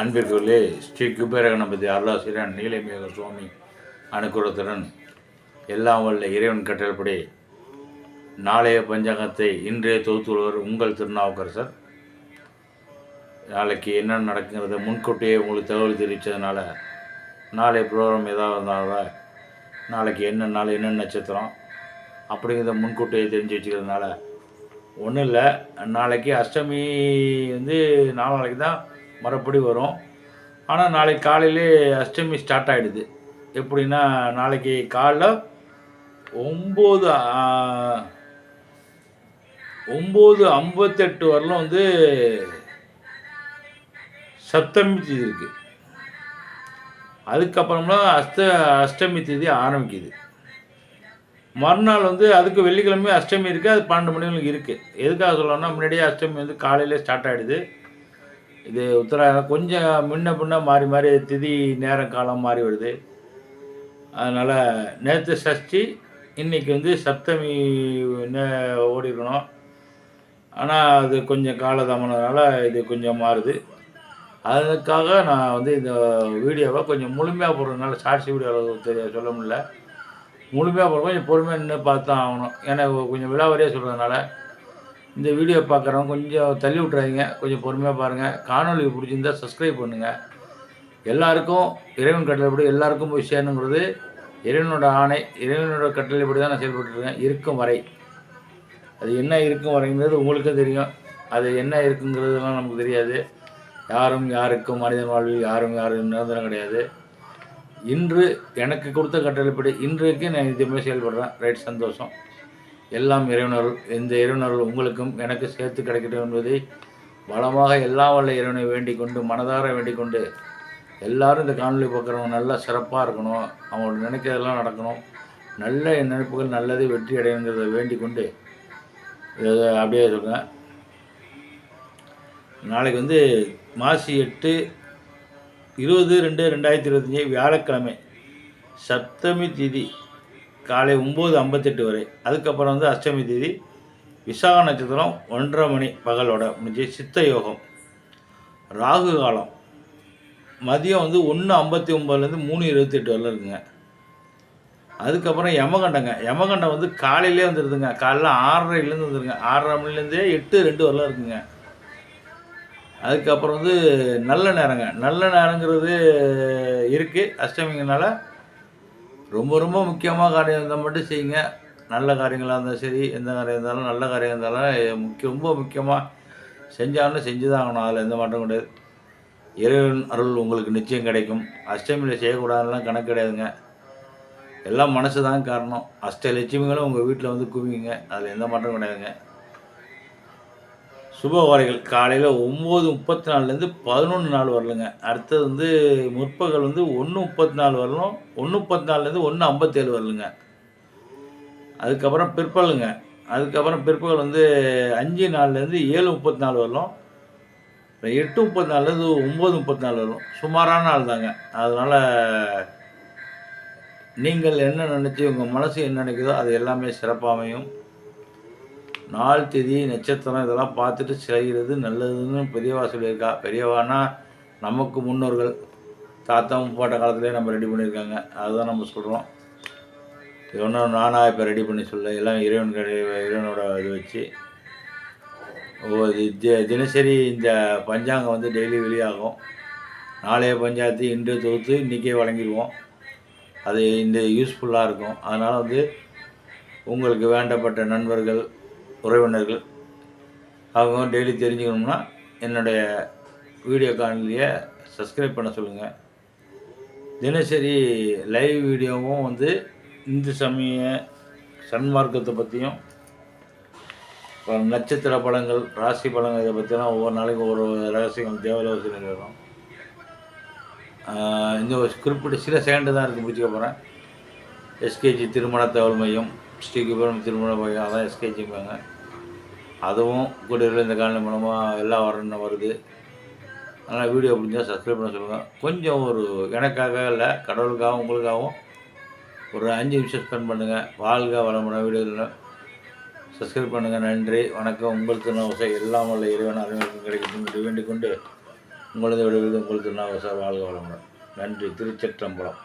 அன்பிற்குள்ளே ஸ்ரீ குபேரகணபதி அருளாசிரியன் நீலமேக சுவாமி அனுகூலத்துடன் எல்லாம் வல்ல இறைவன் கட்டளப்படி நாளைய பஞ்சாங்கத்தை இன்றைய தொகுத்துள்ளவர் உங்கள் திருநாவுக்கரசர். நாளைக்கு என்ன நடக்குங்கிறத முன்கூட்டியே உங்களுக்கு தகவல் தெரிவித்ததுனால நாளை ப்ரோக்ராம் ஏதாவது இருந்தாலும் நாளைக்கு என்ன நாள் என்ன நட்சத்திரம் அப்படிங்கிறத முன்கூட்டியே தெரிஞ்சு வச்சுக்கிறதுனால ஒன்றும் இல்லை. நாளைக்கு அஷ்டமி வந்து நாளைக்கு தான் மறுபடி வரும். ஆனால் நாளைக்கு காலையிலே அஷ்டமி ஸ்டார்ட் ஆகிடுது எப்படின்னா நாளைக்கு காலைல ஒம்பது ஒம்பது ஐம்பத்தெட்டு வரலும் வந்து சப்தமி தேதி இருக்குது அதுக்கப்புறம்லாம் அஷ்ட அஷ்டமி தேதி ஆரம்பிக்குது. மறுநாள் வந்து அதுக்கு வெள்ளிக்கிழமை அஷ்டமி இருக்குது அது பன்னெண்டு மணிகளுக்கு இருக்குது எதுக்காக சொல்லணும்னா முன்னாடியே அஷ்டமி வந்து காலையிலே ஸ்டார்ட் ஆகிடுது இது உத்தராயணம் கொஞ்சம் முன்ன பின்ன மாறி மாறி திதி நேரம் காலம் மாறி வருது. அதனால் நேற்று சஷ்டி இன்றைக்கி வந்து சப்தமி நே- ஓடிருக்கணும். ஆனால் அது கொஞ்சம் காலதாமனதுனால இது கொஞ்சம் மாறுது. அதுக்காக நான் வந்து இந்த வீடியோவை கொஞ்சம் முழுமையாக போடுறதுனால ஷார்ட்ஸ் வீடியோவில் தெரிய சொல்ல முடியல. முழுமையாக போடுறோம் கொஞ்சம் பொறுமையாக நின்று பார்த்து தான் ஆகணும். ஏன்னா கொஞ்சம் விழாவரியாக சொல்கிறதுனால இந்த வீடியோ பார்க்குறவங்க கொஞ்சம் தள்ளி விட்றாதீங்க கொஞ்சம் பொறுமையாக பாருங்கள் காணொளி பிடிச்சிருந்தா சப்ஸ்கிரைப் பண்ணுங்கள் எல்லாருக்கும் இறைவன் கட்டளைப்படி எல்லாருக்கும் போய் சேரணுங்கிறது இறைவனோட ஆணை இறைவனோட கட்டளைப்படி தான் நான் செயல்பட்டுருக்கேன் இருக்கும் வரை. அது என்ன இருக்கும் வரைங்கிறது உங்களுக்கும் தெரியும். அது என்ன இருக்குங்கிறதுலாம் நமக்கு தெரியாது. யாரும் யாருக்கும் மனிதன் வாழ்வில் யாரும் யாரும் நிரந்தரம் கிடையாது. இன்று எனக்கு கொடுத்த கட்டளைப்படி இன்றைக்கு நான் இதுமாதிரி செயல்படுறேன். ரைட் சந்தோஷம். எல்லாம் இறைவனர் இந்த இறைவனர்கள் உங்களுக்கும் எனக்கு சேர்த்து கிடைக்கட்டும் என்பதை வளமாக எல்லா வல்ல இறைவனை வேண்டிக் கொண்டு மனதார வேண்டிக் கொண்டு எல்லாரும் இந்த காணொலி பார்க்குறவங்க நல்லா சிறப்பாக இருக்கணும். அவங்களோட நினைக்கிறதெல்லாம் நடக்கணும். நல்ல நினைப்புகள் நல்லது வெற்றி அடையணுங்கிறத வேண்டிக் கொண்டு அப்படியே சொல்கிறேன் நாளைக்கு வந்து மாசி எட்டு இருபது ரெண்டு ரெண்டாயிரத்தி இருபத்தஞ்சி வியாழக்கிழமை சப்தமி திதி. காலை ஒம்பது ஐம்பத்தெட்டு வரை. அதுக்கப்புறம் வந்து அஷ்டமி தேதி விசாக நட்சத்திரம் ஒன்றரை மணி பகலோட முடிஞ்சு சித்த யோகம். ராகு காலம். மதியம் வந்து ஒன்று ஐம்பத்தி ஒம்பதுலேருந்து மூணு இருபத்தெட்டு வரல இருக்குங்க. அதுக்கப்புறம் யமகண்டங்க. யமகண்டம் வந்து காலையிலே வந்துடுதுங்க காலைல ஆறரைலேருந்து வந்துருங்க. ஆறரை மணிலேருந்தே எட்டு ரெண்டு வரலாம் இருக்குங்க. அதுக்கப்புறம் வந்து நல்ல நேரங்க. நல்ல நேரங்கிறது இருக்குது அஷ்டமிங்கனால ரொம்ப ரொம்ப முக்கியமாக காரியம் இருந்தால் மட்டும் செய்யுங்க. நல்ல காரியங்களாக இருந்தாலும் சரி எந்த காரியம் இருந்தாலும் நல்ல காரியம் இருந்தாலும் முக்கிய ரொம்ப முக்கியமாக செஞ்சாலும் செஞ்சு தான் ஆகணும் அதில் எந்த மாற்றம் கிடையாது. இறைவன் அருள் உங்களுக்கு நிச்சயம் கிடைக்கும். அஷ்டமியில் செய்யக்கூடாதுலாம் கணக்கு கிடையாதுங்க. எல்லாம் மனசு தான் காரணம். அஷ்ட லட்சுமிகளும் உங்கள் வீட்டில் வந்து குவிங்க அதில் எந்த மாற்றம் கிடையாதுங்க. சுபவாரைகள் காலையில் ஒம்பது முப்பத்தி நாலுலேருந்து பதினொன்று நாள் வரலுங்க. அடுத்தது வந்து முற்பகல் வந்து ஒன்று முப்பத்தி நாலு வரலும் ஒன்று முப்பத்தி நாலுலேருந்து ஒன்று ஐம்பத்தேழு வரலுங்க. அதுக்கப்புறம் பிற்பகலுங்க. அதுக்கப்புறம் பிற்பகல் வந்து அஞ்சு நாலுலேருந்து ஏழு முப்பத்தி நாலு வரலும் எட்டு முப்பத்தி நாலுலேருந்து ஒம்பது முப்பத்தி நாலு வரலும். சுமாரான நாள் தாங்க. அதனால் நீங்கள் என்ன நினச்சி உங்கள் மனசு என்ன நினைக்குதோ அது எல்லாமே சிறப்பாக அமையும் நாள் திதி நட்சத்திரம் இதெல்லாம் பார்த்துட்டு செய்கிறது நல்லதுன்னு பெரியவா சொல்லியிருக்கா. பெரியவானா நமக்கு முன்னோர்கள் தாத்தா போட்ட காலத்துலேயே நம்ம ரெடி பண்ணியிருக்காங்க. அதுதான் நம்ம சொல்கிறோம் இது ஒன்றும் நானாக இப்போ ரெடி பண்ணி சொல்ல எல்லாம் இறைவன் கடை இறைவனோட இது வச்சு. தி- தினசரி இந்த பஞ்சாங்கம் வந்து டெய்லி வெளியாகும். நாளைய பஞ்சாயத்து இன்று தொகுத்து இன்றைக்கே வழங்கிடுவோம். அது இந்த யூஸ்ஃபுல்லாக இருக்கும். அதனால் வந்து உங்களுக்கு வேண்டப்பட்ட நண்பர்கள் உறவினர்கள் அவங்க டெய்லி தெரிஞ்சுக்கணும்னா என்னுடைய வீடியோ காணொலியை சப்ஸ்கிரைப் பண்ண சொல்லுங்கள் தினசரி லைவ் வீடியோவும் வந்து இந்து சமய சன்மார்க்கத்தை பற்றியும் நட்சத்திர படங்கள் ராசி படங்கள் இதை பற்றிலாம் ஒவ்வொரு நாளைக்கு ஒவ்வொரு ரகசியங்கள் தேவலோசனை வரும் இந்த ஒரு குறிப்பிட்ட சில செகண்டு தான் இருக்குது முடிச்சுக்க போகிறேன் எஸ்கேஜி திருமண தகவல் மையம் ஸ்ரீகுபுரம் திருமண மையம் அதான் எஸ்கேஜிம்பாங்க அதுவும் கூடிய இந்த காலனி மூலமாக எல்லாம் வரணும் வருது. அதனால் வீடியோ பிடிச்சா சப்ஸ்கிரைப் பண்ண சொல்லுங்கள் கொஞ்சம் ஒரு எனக்காக இல்லை கடவுளுக்காகவும் உங்களுக்காகவும் ஒரு அஞ்சு நிமிஷம் ஸ்பெண்ட் பண்ணுங்கள் வாழ்க வளமுடன் வீடியோவில் சப்ஸ்கிரைப் பண்ணுங்கள் நன்றி. வணக்கம். உங்களுக்கு நான் எல்லாம் உள்ள இறைவன் அறிவிக்கும் கிடைக்கும் என்று வேண்டிக் கொண்டு உங்களது விடுவது உங்களுக்கு நான் வாழ்க வளமுடன். நன்றி. திருச்சிற்றம்பலம்.